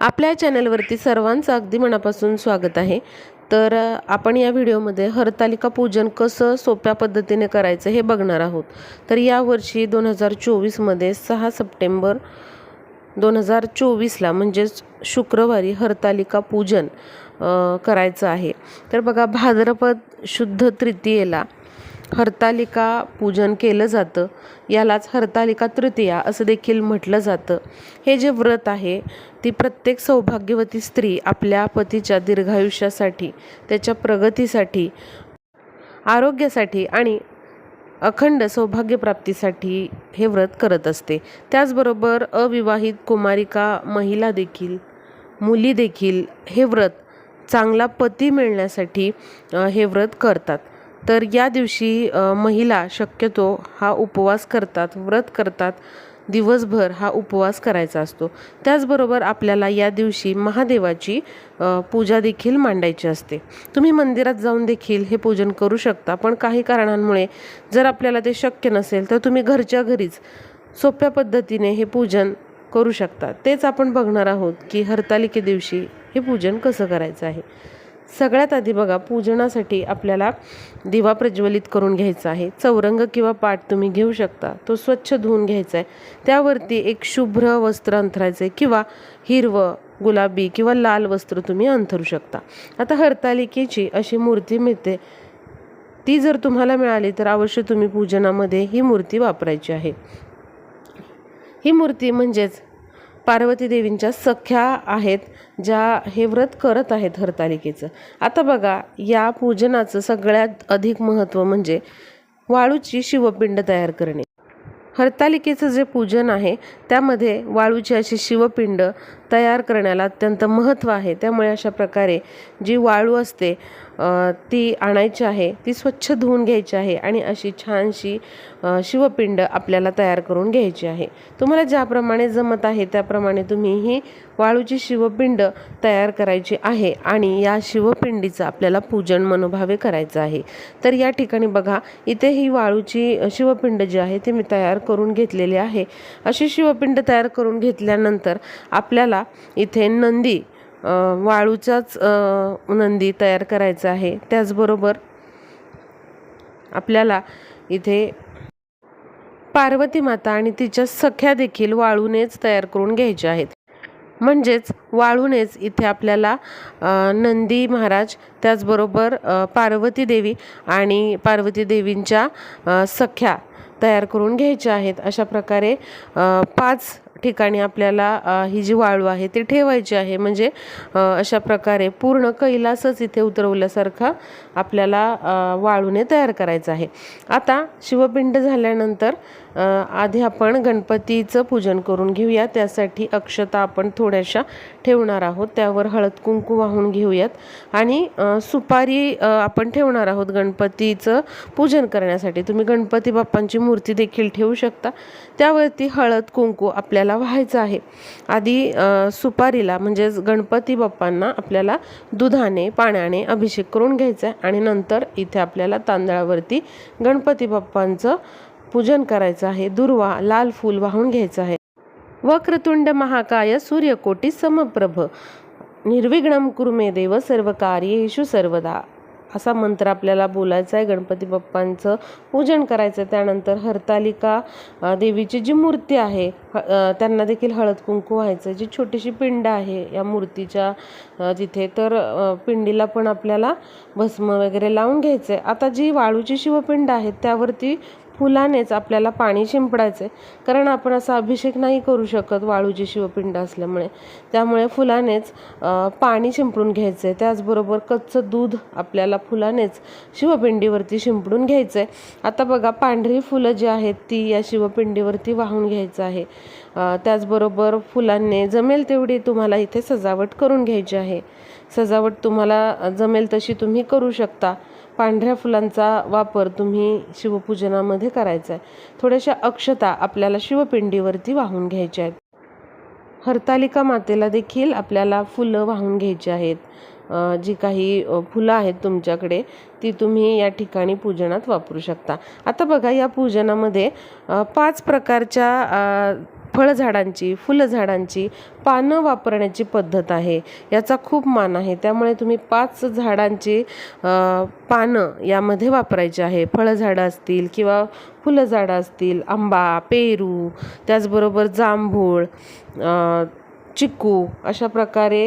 आपल्या चॅनलवरती सर्वांचं अगदी मनापासून स्वागत आहे. तर आपण या व्हिडिओमध्ये हरतालिका पूजन कसं सोप्या पद्धतीने करायचं हे बघणार आहोत. तर यावर्षी दोन हजार चोवीसमध्ये सहा सप्टेंबर दोन हजार चोवीसला म्हणजेच शुक्रवारी हरतालिका पूजन करायचं आहे. तर बघा भाद्रपद शुद्ध तृतीयेला हरतालिका पूजन केलं जातं. यालाच हरतालिका तृतीया असं देखील म्हटलं जातं. हे जे व्रत आहे ती प्रत्येक सौभाग्यवती स्त्री आपल्या पतीच्या दीर्घायुष्यासाठी त्याच्या प्रगतीसाठी आरोग्यासाठी आणि अखंड सौभाग्यप्राप्तीसाठी हे व्रत करत असते. त्याचबरोबर अविवाहित कुमारिका महिला देखील मुली देखील हे व्रत चांगला पती मिळण्यासाठी हे व्रत करतात. तर या दिवशी महिला शक्यतो हा उपवास करतात व्रत करतात. दिवसभर हा उपवास करायचा असतो. त्याचबरोबर आपल्याला या दिवशी महादेवाची पूजा देखील मांडायची असते. तुम्ही मंदिरात जाऊन देखील हे पूजन करू शकता पण काही कारणांमुळे जर आपल्याला ते शक्य नसेल तर तुम्ही घरच्या घरीच सोप्या पद्धतीने हे पूजन करू शकता. तेच आपण बघणार आहोत की हरतालिके दिवशी हे पूजन कसं करायचं आहे. सगळ्यात आधी बघा पूजनासाठी आपल्याला दिवा प्रज्वलित करून घ्यायचा आहे. चौरंग किंवा पाट तुम्ही घेऊ शकता. तो स्वच्छ धुवून घ्यायचा आहे त्यावरती एक शुभ्र वस्त्र अंथरायचं आहे किंवा हिरवं गुलाबी किंवा लाल वस्त्र तुम्ही अंथरू शकता. आता हरतालिकेची अशी मूर्ती मिळते. ती जर तुम्हाला मिळाली तर अवश्य तुम्ही पूजनामध्ये ही मूर्ती वापरायची आहे. ही मूर्ती म्हणजेच पार्वती देवींच्या सख्या आहेत ज्या हे व्रत करत आहेत हरतालिकेचं. आता बघा या पूजनाचं सगळ्यात अधिक महत्त्व म्हणजे वाळूची शिवपिंड तयार करणे. हरतालिकेचं जे पूजन आहे त्यामध्ये वाळूची अशी शिवपिंड तयार करण्याला अत्यंत महत्त्व आहे. त्यामुळे अशा प्रकारे जी वाळू असते ती आणायची आहे ती स्वच्छ धुवून घ्यायची आहे आणि अशी छानशी शिवपिंड आपल्याला तयार करून घ्यायची आहे. तुम्हाला ज्याप्रमाणे जमत आहे त्याप्रमाणे तुम्ही ही वाळूची शिवपिंड तयार करायची आहे आणि या शिवपिंडीचं आपल्याला पूजन मनोभावे करायचं आहे. तर या ठिकाणी बघा इथे ही वाळूची शिवपिंड जी आहे ती मी तयार करून घेतलेली आहे. अशी शिवपिंड तयार करून घेतल्यानंतर आपल्याला इथे नंदी वाळूच्याच वाळूचाच नंदी तयार करायचा आहे. त्याचबरोबर आपल्याला इथे पार्वती माता आणि तिच्या सख्या देखील वाळूनेच तयार करून घ्यायच्या आहेत. म्हणजेच वाळूनेच इथे आपल्याला नंदी महाराज त्याचबरोबर पार्वती देवी आणि पार्वती देवींच्या सख्या तयार करून घ्यायच्या आहेत. अशा प्रकारे पाच ठिकाणी आपल्याला ही जी वाळू आहे ती ठेवायची आहे. म्हणजे अशा प्रकारे पूर्ण कैलासच इथे उतरवल्यासारखा आपल्याला वाळूने तयार करायचं आहे. आता शिवपिंड झाल्यानंतर आधी आपण गणपतीचं पूजन करून घेऊया. त्यासाठी अक्षता आपण थोड्याशा ठेवणार आहोत. त्यावर हळद कुंकू वाहून घेऊयात. आणि सुपारी आपण ठेवणार आहोत गणपतीचं पूजन करण्यासाठी. तुम्ही गणपती बाप्पांची मूर्ती देखील ठेवू शकता. त्यावरती हळद कुंकू आपल्याला व्हायचं आहे. आधी सुपारीला म्हणजेच गणपती बाप्पांना आपल्याला दुधाने पाण्याने अभिषेक करून घ्यायचा आहे. आणि नंतर इथे आपल्याला तांदळावरती गणपती बाप्पांचं पूजन करायचं आहे. दुर्वा लाल फूल वाहून घ्यायचं आहे. वक्रतुंड महाकाय सूर्यकोटी समप्रभ. निर्विघ्नम कुर्मे देव सर्व कार्येषु सर्वदा. असा मंत्र आपल्याला बोलायचा आहे. गणपती बाप्पांचं पूजन करायचं आहे. त्यानंतर हरतालिका देवीची जी मूर्ती आहे त्यांना देखील हळद कुंकू व्हायचं. जी छोटीशी पिंड आहे या मूर्तीच्या तिथे तर पिंडीला पण आपल्याला भस्म वगैरे लावून घ्यायचं आहे. आता जी वाळूची शिवपिंड आहे त्यावरती फुलानेच आपल्याला पाणी शिंपडायचं आहे कारण आपण असा अभिषेक नाही करू शकत वाळूची शिवपिंड असल्यामुळे. त्यामुळे फुलानेच पाणी शिंपडून घ्यायचं आहे त्याचबरोबर कच्चं दूध आपल्याला फुलानेच शिवपिंडीवरती शिंपडून घ्यायचं आहे आता बघा पांढरी फुलं जी आहेत ती या शिवपिंडीवरती वाहून घ्यायचं आहे. त्याचबरोबर फुलांनी जमेल तेवढी तुम्हाला इथे सजावट करून घ्यायची आहे. सजावट तुम्हाला जमेल तशी तुम्ही करू शकता. पांढऱ्या फुलांचा वापर तुम्ही शिवपूजनामध्ये करायचा आहे. थोड्याशा अक्षता आपल्याला शिवपिंडीवरती वाहून घ्यायच्या आहेत. हरतालिका मातेला देखील आपल्याला फुलं वाहून घ्यायची आहेत. जी काही फुलं आहेत तुमच्याकडे ती तुम्ही या ठिकाणी पूजनात वापरू शकता. आता बघा या पूजनामध्ये पाच प्रकारच्या फळझाडांची फुलझाडांची पानं वापरण्याची पद्धत आहे. याचा खूप मान आहे. त्यामुळे तुम्ही पाच झाडांची पानं यामध्ये वापरायची आहे. फळझाडं असतील किंवा फुलझाडं असतील आंबा पेरू त्याचबरोबर जांभूळ चिकू अशा प्रकारे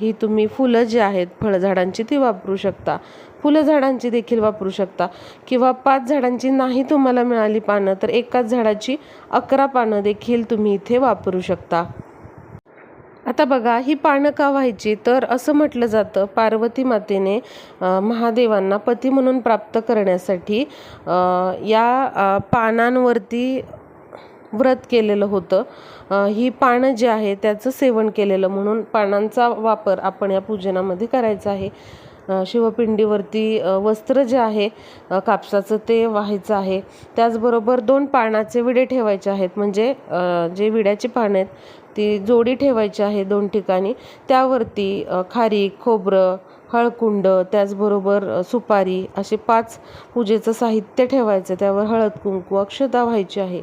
ही तुम्ही फुलं जी आहेत फळझाडांची ती वापरू शकता. फुलं झाडांची देखील वापरू शकता. किंवा पाच झाडांची नाही तुम्हाला मिळाली पानं तर एकाच झाडाची अकरा पानं देखील तुम्ही इथे वापरू शकता. आता बघा ही पानं का व्हायची? तर असं म्हटलं जातं पार्वती मातेने महादेवांना पती म्हणून प्राप्त करण्यासाठी या पानांवरती व्रत केलेलं होतं. ही पानं जी आहे त्याचं सेवन केलेलं म्हणून पानांचा वापर आपण या पूजनामध्ये करायचा आहे. शिवपिंडीवरती वस्त्र जे आहे कापसाचं ते व्हायचं आहे. त्याचबरोबर दोन पानाचे विडे ठेवायचे आहेत. म्हणजे जे विड्याची पानं आहेत ती जोडी ठेवायची आहे दोन ठिकाणी. त्यावरती खारी खारीक खोबरं हळकुंड त्याचबरोबर सुपारी असे पाच पूजेचं साहित्य ठेवायचं. त्यावर हळद कुंकू अक्षता व्हायची आहे.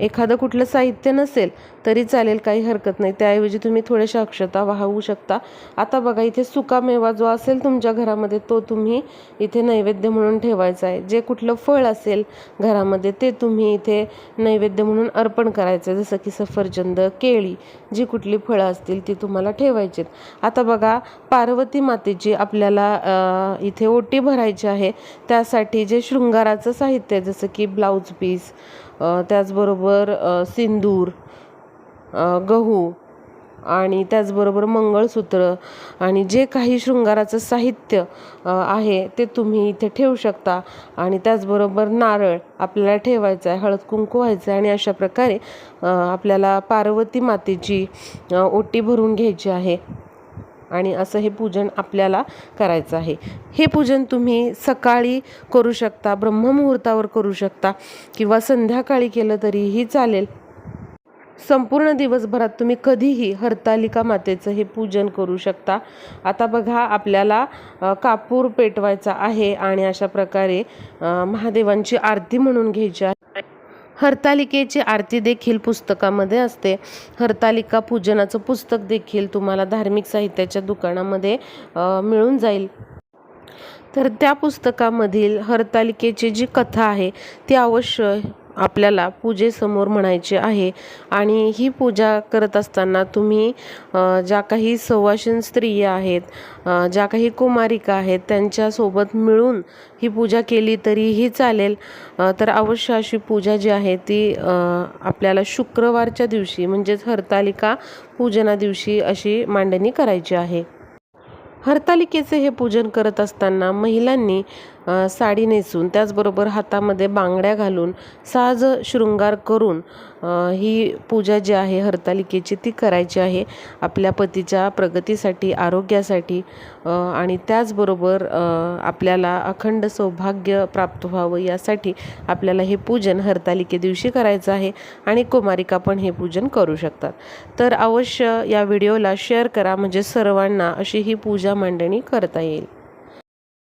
एखादं कुठलं साहित्य नसेल तरी चालेल काही हरकत नाही. त्याऐवजी तुम्ही थोड्याशा अक्षता वाहवू शकता. आता बघा इथे सुकामेवा जो असेल तुमच्या घरामध्ये तो तुम्ही इथे नैवेद्य म्हणून ठेवायचा आहे. जे कुठलं फळ असेल घरामध्ये ते तुम्ही इथे नैवेद्य म्हणून अर्पण करायचं आहे. जसं की सफरचंद केळी जी कुठली फळं असतील ती तुम्हाला ठेवायची आहेत. आता बघा पार्वती मातेची आपल्याला इथे ओटी भरायची आहे. त्यासाठी जे शृंगाराचं साहित्य आहे जसं की ब्लाऊज पीस त्याचबरोबर सिंदूर गहू आणि त्याचबरोबर मंगळसूत्र आणि जे काही शृंगाराचं साहित्य आहे ते तुम्ही इथे ठेवू शकता. आणि त्याचबरोबर नारळ आपल्याला ठेवायचं आहे हळद कुंकू व्हायचं आहे आणि अशा प्रकारे आपल्याला पार्वती मातेची ओटी भरून घ्यायची आहे. आणि असं हे पूजन आपल्याला करायचं आहे. हे पूजन तुम्ही सकाळी करू शकता ब्रह्ममुहूर्तावर करू शकता किंवा संध्याकाळी केलं तरीही चालेल. संपूर्ण दिवसभरात तुम्ही कधीही हरतालिका मातेचं हे पूजन करू शकता. आता बघा आपल्याला कापूर पेटवायचा आहे आणि अशा प्रकारे महादेवांची आरती म्हणून घ्यायची आहे. हरतालिकेची आरती देखील पुस्तकामध्ये असते. हरतालिका पूजनाचं पुस्तक देखील तुम्हाला धार्मिक साहित्याच्या दुकानामध्ये मिळून जाईल. तर त्या पुस्तकामधील हरतालिकेची जी कथा आहे ती अवश्य आपल्याला पूजेसमोर म्हणायची आहे. आणि ही पूजा करत असताना तुम्ही ज्या काही सवाशीण स्त्रिया आहेत ज्या काही कुमारिका आहेत त्यांच्यासोबत मिळून ही पूजा केली तरीही चालेल. तर अवश्य अशी पूजा जी आहे ती आपल्याला शुक्रवारच्या दिवशी म्हणजेच हरतालिका पूजना दिवशी अशी मांडणी करायची आहे. हरतालिकेचे हे पूजन करत असताना महिलांनी साडी नेसून त्याचबरोबर हातामध्ये बांगड्या घालून साज शृंगार करून ही पूजा जी आहे हरतालिकेची ती करायची आहे. आपल्या पतीच्या प्रगतीसाठी आरोग्यासाठी आणि त्याचबरोबर आपल्याला अखंड सौभाग्य प्राप्त व्हावं यासाठी आपल्याला हे पूजन हरतालिके दिवशी करायचं आहे आणि कुमारिका पण हे पूजन करू शकतात. तर अवश्य या व्हिडिओला शेअर करा म्हणजे सर्वांना अशी ही पूजा मांडणी करता येईल.